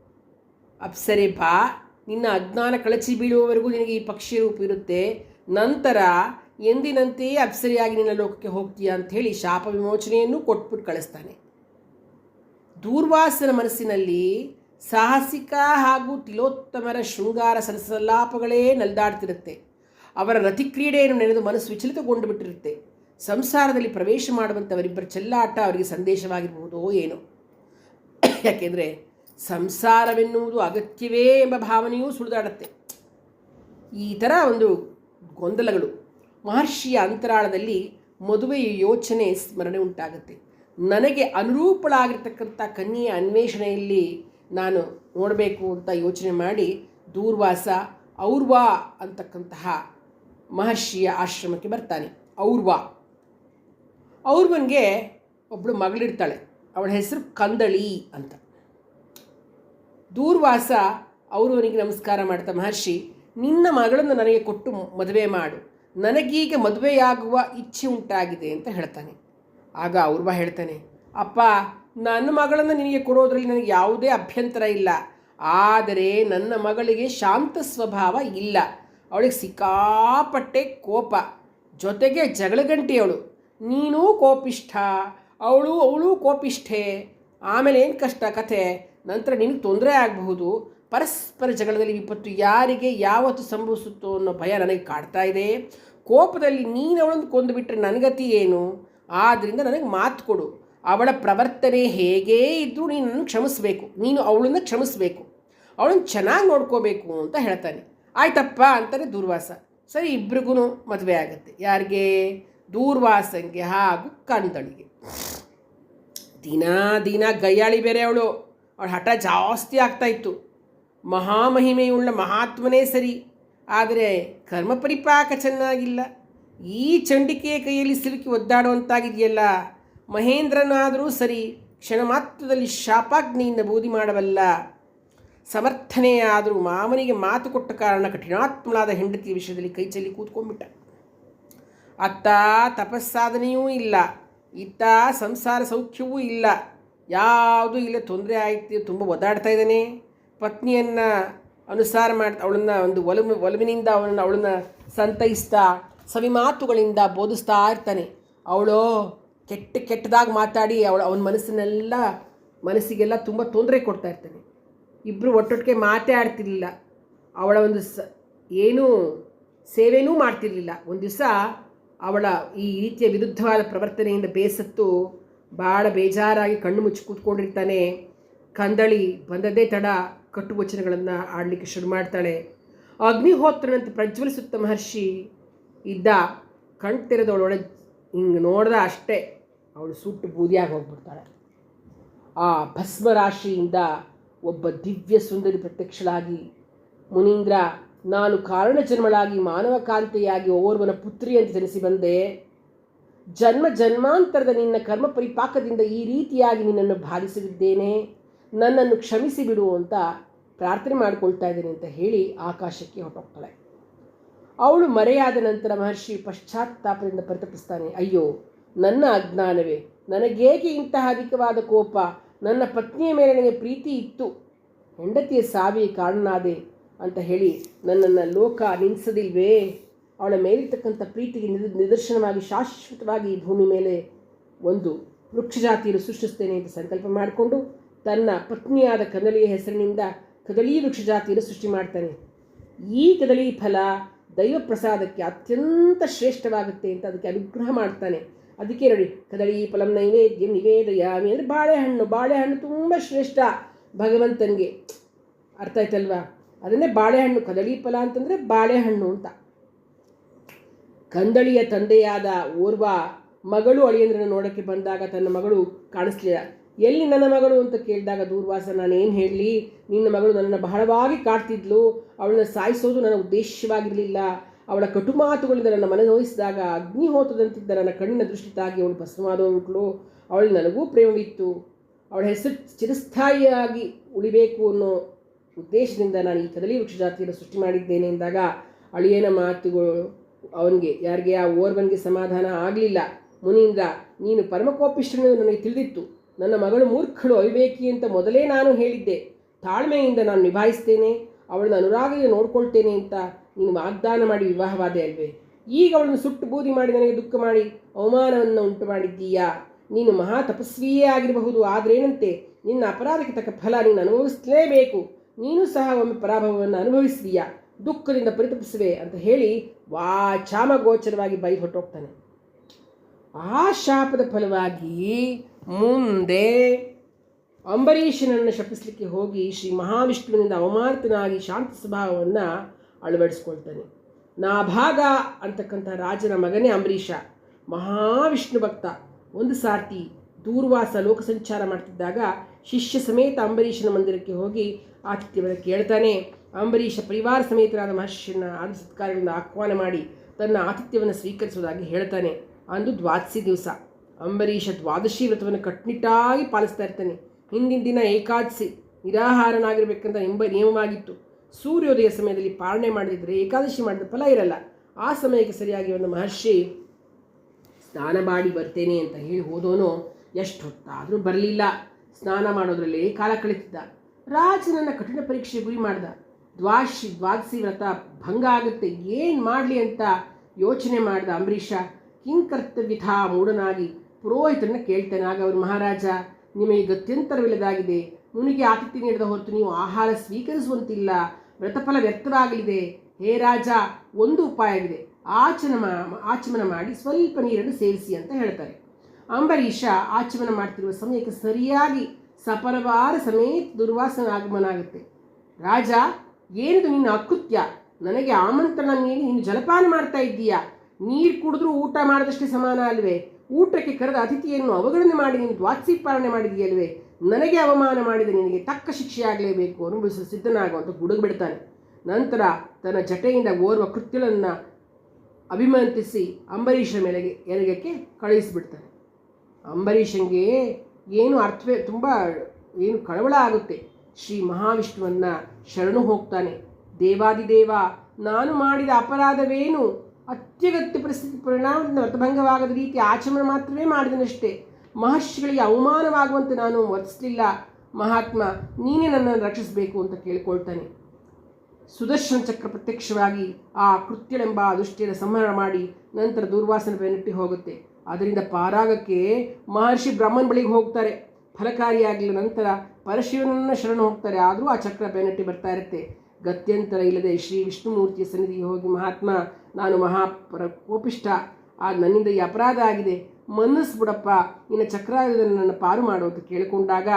ಅಪ್ಸರೆ ಬಾ, ನಿನ್ನ ಅಜ್ಞಾನ ಕಳಚಿ ಬೀಳುವವರೆಗೂ ನಿನಗೆ ಈ ಪಕ್ಷಿ ರೂಪ ಇರುತ್ತೆ. ನಂತರ ಎಂದಿನಂತೆಯೇ ಅಪ್ಸರಿಯಾಗಿ ನಿನ್ನ ಲೋಕಕ್ಕೆ ಹೋಗ್ತೀಯ? ಅಂಥೇಳಿ ಶಾಪ ವಿಮೋಚನೆಯನ್ನು ಕೊಟ್ಬಿಟ್ಟು ಕಳಿಸ್ತಾನೆ. ದೂರ್ವಾಸನ ಮನಸ್ಸಿನಲ್ಲಿ ಸಾಹಸಿಕ ಹಾಗೂ ತಿಲೋತ್ತಮರ ಶೃಂಗಾರ ಸಲಸಲಾಪಗಳೇ ನಲ್ದಾಡ್ತಿರುತ್ತೆ. ಅವರ ರತಿಕ್ರೀಡೆಯನ್ನು ನೆನೆದು ಮನಸ್ಸು ವಿಚಲಿತಗೊಂಡು ಬಿಟ್ಟಿರುತ್ತೆ. ಸಂಸಾರದಲ್ಲಿ ಪ್ರವೇಶ ಮಾಡುವಂಥವರಿಬ್ಬರ ಚೆಲ್ಲಾಟ ಅವರಿಗೆ ಸಂದೇಶವಾಗಿರಬಹುದೋ ಏನೋ. ಯಾಕೆಂದರೆ ಸಂಸಾರವೆನ್ನುವುದು ಅಗತ್ಯವೇ ಎಂಬ ಭಾವನೆಯೂ ಸುಳಿದಾಡುತ್ತೆ. ಈ ಥರ ಒಂದು ಗೊಂದಲಗಳು. ಮಹರ್ಷಿಯ ಅಂತರಾಳದಲ್ಲಿ ಮದುವೆಯ ಯೋಚನೆ ಸ್ಮರಣೆ ಉಂಟಾಗುತ್ತೆ. ನನಗೆ ಅನುರೂಪಳಾಗಿರ್ತಕ್ಕಂಥ ಕನ್ಯೆಯ ಅನ್ವೇಷಣೆಯಲ್ಲಿ ನಾನು ನೋಡಬೇಕು ಅಂತ ಯೋಚನೆ ಮಾಡಿ ದೂರ್ವಾಸ ಔರ್ವಾ ಅಂತಕ್ಕಂತಹ ಮಹರ್ಷಿಯ ಆಶ್ರಮಕ್ಕೆ ಬರ್ತಾನೆ. ಔರ್ವಾ. ಔರ್ವನ್ಗೆ ಒಬ್ಬಳು ಮಗಳಿರ್ತಾಳೆ. ಅವಳ ಹೆಸರು ಕಂದಳಿ ಅಂತ. ದೂರ್ವಾಸ ಔರ್ವನಿಗೆ ನಮಸ್ಕಾರ ಮಾಡ್ತಾ, ಮಹರ್ಷಿ, ನಿನ್ನ ಮಗಳನ್ನು ನನಗೆ ಕೊಟ್ಟು ಮದುವೆ ಮಾಡು. ನನಗೀಗ ಮದುವೆಯಾಗುವ ಇಚ್ಛೆ ಉಂಟಾಗಿದೆ ಅಂತ ಹೇಳ್ತಾನೆ. ಆಗ ಅವ್ರವ ಹೇಳ್ತಾನೆ, ಅಪ್ಪ, ನನ್ನ ಮಗಳನ್ನು ನಿನಗೆ ಕೊಡೋದ್ರಲ್ಲಿ ನನಗೆ ಯಾವುದೇ ಅಭ್ಯಂತರ ಇಲ್ಲ. ಆದರೆ ನನ್ನ ಮಗಳಿಗೆ ಶಾಂತ ಸ್ವಭಾವ ಇಲ್ಲ. ಅವಳಿಗೆ ಸಿಕ್ಕಾಪಟ್ಟೆ ಕೋಪ. ಜೊತೆಗೆ ಜಗಳಗಂಟಿ ಅವಳು ನೀನೂ ಕೋಪಿಷ್ಠ, ಅವಳು ಅವಳು ಕೋಪಿಷ್ಠೆ. ಆಮೇಲೆ ಏನು ಕಷ್ಟ ಕಥೆ? ನಂತರ ನಿನಗೆ ತೊಂದರೆ ಆಗಬಹುದು. ಪರಸ್ಪರ ಜಗಳದಲ್ಲಿ ವಿಪತ್ತು ಯಾರಿಗೆ ಯಾವತ್ತು ಸಂಭವಿಸುತ್ತೋ ಅನ್ನೋ ಭಯ ನನಗೆ ಕಾಡ್ತಾ ಇದೆ. ಕೋಪದಲ್ಲಿ ನೀನು ಅವಳನ್ನು ಕೊಂದುಬಿಟ್ರೆ ನನಗತಿ ಏನು? ಆದ್ದರಿಂದ ನನಗೆ ಮಾತು ಕೊಡು. ಅವಳ ಪ್ರವರ್ತನೆ ಹೇಗೇ ಇದ್ದರೂ ನೀನು ನನ್ನ ಕ್ಷಮಿಸಬೇಕು. ನೀನು ಅವಳನ್ನು ಕ್ಷಮಿಸಬೇಕು. ಅವಳನ್ನು ಚೆನ್ನಾಗಿ ನೋಡ್ಕೋಬೇಕು ಅಂತ ಹೇಳ್ತಾನೆ. ಆಯ್ತಪ್ಪ ಅಂತಾನೆ ದುರ್ವಾಸ. ಸರಿ ಇಬ್ರಿಗೂ ಮದುವೆ ಆಗುತ್ತೆ. ಯಾರಿಗೆ? ದೂರ್ವಾಸಂಗೆ ಹಾಗೂ ಕಂದಳಿಗೆ ದಿನ ದಿನ ಗಯ್ಯಾಳಿ ಬೇರೆ ಅವಳು ಅವಳ ಹಠ ಜಾಸ್ತಿ ಆಗ್ತಾ ಇತ್ತು. ಮಹಾಮಹಿಮೆಯುಳ್ಳ ಮಹಾತ್ಮನೇ ಸರಿ. ಆದರೆ ಕರ್ಮ ಪರಿಪಾಕ ಚೆನ್ನಾಗಿಲ್ಲ. ಈ ಚಂಡಿಕೆಯ ಕೈಯಲ್ಲಿ ಸಿಲುಕಿ ಒದ್ದಾಡುವಂತಾಗಿದೆಯಲ್ಲ. ಮಹೇಂದ್ರನಾದರೂ ಸರಿ ಕ್ಷಣ ಮಾತ್ರದಲ್ಲಿ ಶಾಪಾಗ್ನಿಯಿಂದ ಬೂದಿ ಮಾಡಬಲ್ಲ. ಸಮರ್ಥನೆಯಾದರೂ ಮಾಮನಿಗೆ ಮಾತು ಕೊಟ್ಟ ಕಾರಣ ಕಠಿಣಾತ್ಮಳಾದ ಹೆಂಡತಿಯ ವಿಷಯದಲ್ಲಿ ಕೈ ಚೆಲ್ಲಿ ಕೂತ್ಕೊಂಡ್ಬಿಟ್ಟ. ಅತ್ತ ತಪಸ್ಸಾಧನೆಯೂ ಇಲ್ಲ. ಇತ್ತ ಸಂಸಾರ ಸೌಖ್ಯವೂ ಇಲ್ಲ. ಯಾವುದೂ ಇಲ್ಲ. ತೊಂದರೆ ಆಯಿತು. ತುಂಬ ಒದ್ದಾಡ್ತಾ ಇದ್ದಾನೆ. ಪತ್ನಿಯನ್ನು ಅನುಸಾರ ಮಾಡ್ತಾ ಅವಳನ್ನ ಒಂದು ಒಲವು ಒಲವಿನಿಂದ ಅವಳನ್ನು ಅವಳನ್ನು ಸಂತೈಸ್ತಾ ಸವಿ ಮಾತುಗಳಿಂದ ಬೋಧಿಸ್ತಾ ಇರ್ತಾನೆ. ಅವಳು ಕೆಟ್ಟ, ಕೆಟ್ಟದಾಗಿ ಮಾತಾಡಿ ಅವಳು, ಅವನ ಮನಸ್ಸನ್ನೆಲ್ಲ ಮನಸ್ಸಿಗೆಲ್ಲ ತುಂಬ ತೊಂದರೆ ಕೊಡ್ತಾ ಇರ್ತಾನೆ. ಇಬ್ಬರು ಒಟ್ಟೊಟ್ಟಿಗೆ ಮಾತೇ ಆಡ್ತಿರ್ಲಿಲ್ಲ. ಅವಳ ಒಂದು ಸ, ಏನೂ ಸೇವೆನೂ ಮಾಡ್ತಿರ್ಲಿಲ್ಲ. ಒಂದು ದಿವಸ ಅವಳ ಈ ರೀತಿಯ ವಿರುದ್ಧವಾದ ಪ್ರವರ್ತನೆಯಿಂದ ಬೇಸತ್ತು ಭಾಳ ಬೇಜಾರಾಗಿ ಕಣ್ಣು ಮುಚ್ಚಿ ಕೂತ್ಕೊಂಡಿರ್ತಾನೆ. ಕಂದಳಿ ಬಂದದೇ ತಡ ಕಟ್ಟುವಚನಗಳನ್ನು ಆಡಲಿಕ್ಕೆ ಶುರು ಮಾಡ್ತಾಳೆ. ಅಗ್ನಿಹೋತ್ರನಂತೆ ಪ್ರಜ್ವಲಿಸುತ್ತ ಮಹರ್ಷಿ ಇದ್ದ ಕಣ್ ತೆರೆದವಳೊಳಗೆ ಹಿಂಗೆ ನೋಡಿದ ಅಷ್ಟೇ ಅವಳು ಸುಟ್ಟು ಬೂದಿಯಾಗಿ ಹೋಗ್ಬಿಡ್ತಾಳೆ. ಆ ಭಸ್ಮರಾಶಿಯಿಂದ ಒಬ್ಬ ದಿವ್ಯ ಸುಂದರಿ ಪ್ರತ್ಯಕ್ಷಳಾಗಿ ಮುನೀಂದ್ರ ನಾನು ಕಾರಣ ಜನ್ಮಳಾಗಿ ಮಾನವ ಕಾಂತೆಯಾಗಿ ಓರ್ವನ ಅಂತ ಜನಿಸಿ ಬಂದೆ. ಜನ್ಮ ಜನ್ಮಾಂತರದ ನಿನ್ನ ಕರ್ಮ ಪರಿಪಾಕದಿಂದ ಈ ರೀತಿಯಾಗಿ ನಿನ್ನನ್ನು ಬಾಧಿಸಲಿದ್ದೇನೆ ನನ್ನನ್ನು ಕ್ಷಮಿಸಿ ಬಿಡು ಅಂತ ಪ್ರಾರ್ಥನೆ ಮಾಡಿಕೊಳ್ತಾ ಇದ್ದೀನಿ ಅಂತ ಹೇಳಿ ಆಕಾಶಕ್ಕೆ ಹೊರಟೋಗ್ತಾಳೆ. ಅವಳು ಮರೆಯಾದ ನಂತರ ಮಹರ್ಷಿ ಪಶ್ಚಾತ್ತಾಪದಿಂದ ಪರಿತಪಿಸ್ತಾನೆ, ಅಯ್ಯೋ, ನನ್ನ ಅಜ್ಞಾನವೇ, ನನಗೇಕೆ ಇಂತಹ ಅಧಿಕವಾದ ಕೋಪ? ನನ್ನ ಪತ್ನಿಯ ಮೇಲೆ ನನಗೆ ಪ್ರೀತಿ ಇತ್ತು. ಹೆಂಡತಿಯ ಸಾವಿಗೆ ಕಾರಣನಾದೆ. ಅಂತ ಹೇಳಿ ನನ್ನನ್ನು ಲೋಕ ನಿಲ್ಲಿಸದಿಲ್ವೇ ಅವಳ ಮೇಲಿರ್ತಕ್ಕಂಥ ಪ್ರೀತಿಗೆ ನಿದ, ನಿದರ್ಶನವಾಗಿ, ಶಾಶ್ವತವಾಗಿ ಈ ಭೂಮಿ ಮೇಲೆ ಒಂದು ವೃಕ್ಷ ಜಾತಿಯನ್ನು ಸೃಷ್ಟಿಸ್ತೇನೆ ಅಂತ ಸಂಕಲ್ಪ ಮಾಡಿಕೊಂಡು ತನ್ನ ಪತ್ನಿಯಾದ ಕದಲಿಯ ಹೆಸರಿನಿಂದ ಕದಲಿ ವೃಕ್ಷ ಜಾತಿಯನ್ನು ಸೃಷ್ಟಿ ಮಾಡ್ತಾನೆ. ಈ ಕದಲಿ ಫಲ ದೈವ ಪ್ರಸಾದಕ್ಕೆ ಅತ್ಯಂತ ಶ್ರೇಷ್ಠವಾಗುತ್ತೆ ಅಂತ ಅದಕ್ಕೆ ಅನುಗ್ರಹ ಮಾಡ್ತಾನೆ. ಅದಕ್ಕೆ ನೋಡಿ ಕದಳಿ ಫಲಂ ನೈವೇದ್ಯ ನಿವೇದಯಾಮಿ ಅಂದರೆ ಬಾಳೆಹಣ್ಣು. ಬಾಳೆಹಣ್ಣು ತುಂಬ ಶ್ರೇಷ್ಠ ಭಗವಂತನಿಗೆ. ಅರ್ಥ ಆಯ್ತಲ್ವಾ? ಅದನ್ನೇ ಬಾಳೆಹಣ್ಣು ಕದಳಿ ಫಲ ಅಂತಂದರೆ ಬಾಳೆಹಣ್ಣು ಅಂತ. ಕಂದಳಿಯ ತಂದೆಯಾದ ಓರ್ವ ಮಗಳು ಅಳಿಯಂದ್ರನ ನೋಡೋಕ್ಕೆ ಬಂದಾಗ ತನ್ನ ಮಗಳು ಕಾಣಿಸ್ಲಿಲ್ಲ. ಎಲ್ಲಿ ನನ್ನ ಮಗಳು ಅಂತ ಕೇಳಿದಾಗ ದೂರ್ವಾಸ, ನಾನೇನು ಹೇಳಲಿ, ನಿನ್ನ ಮಗಳು ನನ್ನನ್ನು ಬಹಳವಾಗಿ ಕಾಡ್ತಿದ್ಲು, ಅವಳನ್ನು ಸಾಯಿಸೋದು ನನ್ನ ಉದ್ದೇಶವಾಗಿರಲಿಲ್ಲ. ಅವಳ ಕಟು ಮಾತುಗಳಿಂದ ನನ್ನ ಮನೆ ನೋಯಿಸಿದಾಗ ಅಗ್ನಿಹೋತದಂತಿದ್ದ ನನ್ನ ಕಣ್ಣಿನ ದೃಷ್ಟಿ ತಾಗಿ ಅವಳು ಭಸ್ಮವಾದವಳು ಅವಳು ನನಗೂ ಪ್ರೇಮವಿತ್ತು. ಅವಳ ಹೆಸರು ಚಿರಸ್ಥಾಯಿಯಾಗಿ ಉಳಿಬೇಕು ಅನ್ನೋ ಉದ್ದೇಶದಿಂದ ನಾನು ಈ ಕದಲಿ ವೃಕ್ಷ ಜಾತಿಯನ್ನು ಸೃಷ್ಟಿ ಮಾಡಿದ್ದೇನೆ ಎಂದಾಗ ಅಳಿಯನ ಮಾತುಗಳು ಅವನಿಗೆ, ಯಾರಿಗೆ ಆ ಓರ್ವನಿಗೆ ಸಮಾಧಾನ ಆಗಲಿಲ್ಲ. ಮುನಿಯಿಂದ, ನೀನು ಪರಮಕೋಪಿಷ್ಟನು ನನಗೆ ತಿಳಿದಿತ್ತು. ನನ್ನ ಮಗಳು ಮೂರ್ಖಳು ಅವಿವೇಕಿ ಅಂತ ಮೊದಲೇ ನಾನು ಹೇಳಿದ್ದೆ. ತಾಳ್ಮೆಯಿಂದ ನಾನು ನಿಭಾಯಿಸ್ತೇನೆ. ಅವಳನ್ನ ಅನುರಾಗದಿಂದ ನೋಡ್ಕೊಳ್ತೇನೆ ಅಂತ ನೀನು ವಾಗ್ದಾನ ಮಾಡಿ ವಿವಾಹವಾದೆ ಅಲ್ವೇ? ಈಗ ಅವಳನ್ನು ಸುಟ್ಟು ಬೂದಿ ಮಾಡಿ ನನಗೆ ದುಃಖ ಮಾಡಿ ಅವಮಾನವನ್ನು ಉಂಟು ಮಾಡಿದ್ದೀಯಾ ನೀನು ಮಹಾ ತಪಸ್ವಿಯೇ ಆಗಿರಬಹುದು, ಆದರೇನಂತೆ? ನಿನ್ನ ಅಪರಾಧಕ್ಕೆ ತಕ್ಕ ಫಲ ನೀನು ಅನುಭವಿಸಲೇಬೇಕು. ನೀನು ಸಹ ಒಮ್ಮೆ ಪರಾಭವವನ್ನು ಅನುಭವಿಸಿದೀಯ. ದುಃಖದಿಂದ ಪರಿತಪಿಸುವೆ ಅಂತ ಹೇಳಿ ವಾಚಾಮಗೋಚರವಾಗಿ ಬೈ ಹೊಟ್ಟೋಗ್ತಾನೆ ಆ ಶಾಪದ ಫಲವಾಗಿ ಮುಂದೆ ಅಂಬರೀಷನನ್ನು ಶಪಿಸಲಿಕ್ಕೆ ಹೋಗಿ ಶ್ರೀ ಮಹಾವಿಷ್ಣುವಿನಿಂದ ಅವಮಾನಿತನಾಗಿ ಶಾಂತ ಸ್ವಭಾವವನ್ನು ಅಳವಡಿಸ್ಕೊಳ್ತಾನೆ. ನಾಭಾಗ ಅಂತಕ್ಕಂಥ ರಾಜನ ಮಗನೇ ಅಂಬರೀಷ. ಮಹಾವಿಷ್ಣು ಭಕ್ತ. ಒಂದು ಸಾರ್ತಿ ದೂರ್ವಾಸ ಲೋಕ ಸಂಚಾರ ಮಾಡ್ತಿದ್ದಾಗ ಶಿಷ್ಯ ಸಮೇತ ಅಂಬರೀಷನ ಮಂದಿರಕ್ಕೆ ಹೋಗಿ ಆತಿಥ್ಯವನ್ನು ಕೇಳ್ತಾನೆ. ಅಂಬರೀಷ ಪರಿವಾರ ಸಮೇತರಾದ ಮಹರ್ಷಿಯನ್ನು ಆದ ಸತ್ಕಾರಗಳಿಂದ ಆಹ್ವಾನ ಮಾಡಿ ತನ್ನ ಆತಿಥ್ಯವನ್ನು ಸ್ವೀಕರಿಸುವುದಾಗಿ ಹೇಳ್ತಾನೆ. ಅಂದು ದ್ವಾದಶಿ ದಿವಸ. ಅಂಬರೀಷ ದ್ವಾದಶಿ ವ್ರತವನ್ನು ಕಟ್ಟುನಿಟ್ಟಾಗಿ ಪಾಲಿಸ್ತಾ ಇರ್ತಾನೆ. ಹಿಂದಿನ ದಿನ ಏಕಾದಶಿ, ನಿರಾಹಾರನಾಗಿರಬೇಕಂತ ಎಂಬ ನಿಯಮವಾಗಿತ್ತು. ಸೂರ್ಯೋದಯ ಸಮಯದಲ್ಲಿ ಪಾಲನೆ ಮಾಡದಿದ್ದರೆ ಏಕಾದಶಿ ಮಾಡಿದ ಫಲ ಇರಲ್ಲ. ಆ ಸಮಯಕ್ಕೆ ಸರಿಯಾಗಿ ಒಂದು ಮಹರ್ಷಿ, ಸ್ನಾನ ಮಾಡಿ ಬರ್ತೇನೆ ಅಂತ ಹೇಳಿ ಹೋದವನು ಎಷ್ಟು ಹೊತ್ತಾದರೂ ಬರಲಿಲ್ಲ. ಸ್ನಾನ ಮಾಡೋದ್ರಲ್ಲಿ ಕಾಲ ಕಳೀತಿದ್ದ. ರಾಜನನ್ನ ಕಠಿಣ ಪರೀಕ್ಷೆ ಗುರಿ ಮಾಡ್ದ. ದ್ವಾಶಿ ದ್ವಾದಸಿ ವ್ರತ ಭಂಗ ಆಗುತ್ತೆ. ಏನು ಮಾಡಲಿ ಅಂತ ಯೋಚನೆ ಮಾಡ್ದ ಅಂಬರೀಷ. ಕಿಂಕರ್ತವ್ಯಥ ಮೂಢನಾಗಿ ಪುರೋಹಿತರನ್ನ ಕೇಳ್ತಾನೆ ಆಗ ಅವರು ಮಹಾರಾಜ. ನಿಮಗೆ ಗತ್ಯಂತರವಿಲ್ಲದಾಗಿದೆ. ನಿನಗೆ ಆತಿಥ್ಯ ನೀಡದ ಹೊರತು ನೀವು ಆಹಾರ ಸ್ವೀಕರಿಸುವಂತಿಲ್ಲ. ವ್ರತಫಲ ವ್ಯರ್ಥವಾಗಲಿದೆ. ಹೇ ರಾಜ, ಒಂದು ಉಪಾಯವಿದೆ. ಆಚನ ಆಚಮನ ಮಾಡಿ ಸ್ವಲ್ಪ ನೀರನ್ನು ಸೇರಿಸಿ ಅಂತ ಹೇಳ್ತಾರೆ. ಅಂಬರೀಷ ಆಚಮನ ಮಾಡ್ತಿರುವ ಸಮಯಕ್ಕೆ ಸರಿಯಾಗಿ ಸಪರವಾರ ಸಮೇತ ದುರ್ವಾಸನ ಆಗಮನ ಆಗುತ್ತೆ. ರಾಜ, ಏನಿದು ನಿನ್ನ ಅಕೃತ್ಯ? ನನಗೆ ಆಮಂತ್ರಣ ನೀಡಿ ನೀನು ಜಲಪಾನ ಮಾಡ್ತಾ ಇದ್ದೀಯಾ? ನೀರು ಕುಡಿದ್ರೂ ಊಟ ಮಾಡಿದಷ್ಟೇ ಸಮಾನ ಅಲ್ವೇ? ಊಟಕ್ಕೆ ಕರೆದ ಅತಿಥಿಯನ್ನು ಅವಗಣನೆ ಮಾಡಿ ನೀನು ದ್ವಾತ್ಸಿ ಪಾಲನೆ ಮಾಡಿದೆಯಲ್ವೇ? ನನಗೆ ಅವಮಾನ ಮಾಡಿದ ನಿನಗೆ ತಕ್ಕ ಶಿಕ್ಷೆ ಆಗಲೇಬೇಕು ಅನುಭವಿಸಲು ಸಿದ್ಧನಾಗುವಂತ ಗುಡುಗ್ಬಿಡ್ತಾನೆ ನಂತರ ತನ್ನ ಜಟೆಯಿಂದ ಓರ್ವ ಕೃತ್ಯಗಳನ್ನು ಅಭಿಮಂತಿಸಿ ಅಂಬರೀಷರ ಮೇಲೆಗೆ ಎರಗಕ್ಕೆ ಕಳುಹಿಸಿಬಿಡ್ತಾನೆ. ಅಂಬರೀಷಂಗೆ ಏನು ಅರ್ಥವೇ ತುಂಬ ಏನು ಕಳವಳ ಆಗುತ್ತೆ. ಶ್ರೀ ಮಹಾವಿಷ್ಣುವನ್ನು ಶರಣು ಹೋಗ್ತಾನೆ. ದೇವಾದಿದೇವ, ನಾನು ಮಾಡಿದ ಅಪರಾಧವೇನು? ಅತ್ಯಗತ್ಯ ಪರಿಸ್ಥಿತಿ ಪರಿಣಾಮ ವ್ರತಭಂಗವಾಗದ ರೀತಿ ಆಚರಣೆ ಮಾತ್ರವೇ ಮಾಡಿದನಷ್ಟೇ. ಮಹರ್ಷಿಗಳಿಗೆ ಅವಮಾನವಾಗುವಂತೆ ನಾನು ವರ್ತಿಸಲಿಲ್ಲ. ಮಹಾತ್ಮ, ನೀನೇ ನನ್ನನ್ನು ರಕ್ಷಿಸಬೇಕು ಅಂತ ಕೇಳಿಕೊಳ್ತಾನೆ. ಸುದರ್ಶನ ಚಕ್ರ ಪ್ರತ್ಯಕ್ಷವಾಗಿ ಆ ಕೃತ್ಯಳೆಂಬ ದೃಷ್ಟಿಯನ್ನು ಸಂಹಾರ ಮಾಡಿ ನಂತರ ದುರ್ವಾಸನ ಬೆನ್ನಟ್ಟಿ ಹೋಗುತ್ತೆ. ಅದರಿಂದ ಪಾರಾಗಕ್ಕೆ ಮಹರ್ಷಿ ಬ್ರಾಹ್ಮಣ ಬಳಿಗೆ ಹೋಗ್ತಾರೆ. ಫಲಕಾರಿಯಾಗಲಿಲ್ಲ ನಂತರ ಪರಶಿವನನ್ನ ಶರಣ ಹೋಗ್ತಾರೆ. ಆದರೂ ಆ ಚಕ್ರ ಬೆನ್ನಟ್ಟಿ ಬರ್ತಾ ಇರುತ್ತೆ. ಗತ್ಯಂತರ ಇಲ್ಲದೆ ಶ್ರೀ ವಿಷ್ಣುಮೂರ್ತಿಯ ಸನ್ನಿಧಿಗೆ ಹೋಗಿ ಮಹಾತ್ಮ, ನಾನು ಮಹಾಪರ ಕೋಪಿಷ್ಠ ಆಗ ನನ್ನಿಂದ ಈ ಅಪರಾಧ ಆಗಿದೆ. ಮನ್ನಿಸ್ಬಿಡಪ್ಪ ನಿನ್ನ ಚಕ್ರಾಯುಧವನ್ನು ನನ್ನ ಪಾರು ಮಾಡು ಅಂತ ಕೇಳಿಕೊಂಡಾಗ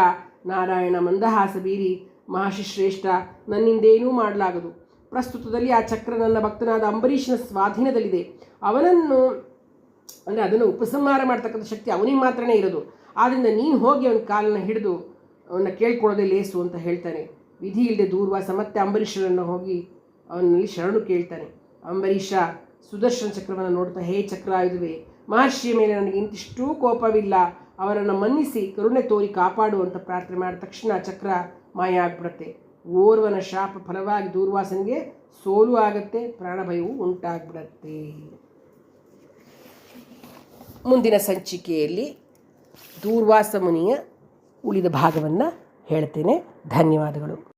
ನಾರಾಯಣ ಮಂದಹಾಸ ಬೀರಿ, ಮಹರ್ಷಿ ಶ್ರೇಷ್ಠ, ನನ್ನಿಂದೇನೂ ಮಾಡಲಾಗದು. ಪ್ರಸ್ತುತದಲ್ಲಿ ಆ ಚಕ್ರ ನನ್ನ ಭಕ್ತನಾದ ಅಂಬರೀಷನ ಸ್ವಾಧೀನದಲ್ಲಿದೆ. ಅವನನ್ನು ಅಂದರೆ ಅದನ್ನು ಉಪಸಂಹಾರ ಮಾಡ್ತಕ್ಕಂಥ ಶಕ್ತಿ ಅವನಿಗೆ ಮಾತ್ರನೇ ಇರೋದು. ಆದ್ದರಿಂದ ನೀನು ಹೋಗಿ ಅವನ ಕಾಲನ್ನು ಹಿಡಿದು ಅವನ್ನ ಕೇಳ್ಕೊಳ್ಳೋದೇ ಲೇಸು ಅಂತ ಹೇಳ್ತಾನೆ. ವಿಧಿ ಇಲ್ಲದೆ ದೂರ್ವಾಸ ಮತ್ತೆ ಅಂಬರೀಷರನ್ನು ಹೋಗಿ ಅವನಲ್ಲಿ ಶರಣು ಕೇಳ್ತಾನೆ. ಅಂಬರೀಷ ಸುದರ್ಶನ ಚಕ್ರವನ್ನು ನೋಡ್ತಾ, ಹೇ ಚಕ್ರ ಇದುವೆ ಮಹರ್ಷಿಯ ಮೇಲೆ ನನಗೆ ಇಂತಿಷ್ಟೂ ಕೋಪವಿಲ್ಲ. ಅವರನ್ನು ಮನ್ನಿಸಿ, ಕರುಣೆ ತೋರಿ ಕಾಪಾಡು ಅಂತ ಪ್ರಾರ್ಥನೆ ಮಾಡಿದ ತಕ್ಷಣ ಚಕ್ರ ಮಾಯ ಆಗ್ಬಿಡುತ್ತೆ. ಓರ್ವನ ಶಾಪ ಫಲವಾಗಿ ದೂರ್ವಾಸನಿಗೆ ಸೋಲು ಆಗತ್ತೆ, ಪ್ರಾಣಭಯವು ಉಂಟಾಗ್ಬಿಡತ್ತೆ. ಮುಂದಿನ ಸಂಚಿಕೆಯಲ್ಲಿ ದೂರ್ವಾಸ ಮುನಿಯ ಉಳಿದ ಭಾಗವನ್ನು ಹೇಳ್ತೇನೆ. ಧನ್ಯವಾದಗಳು.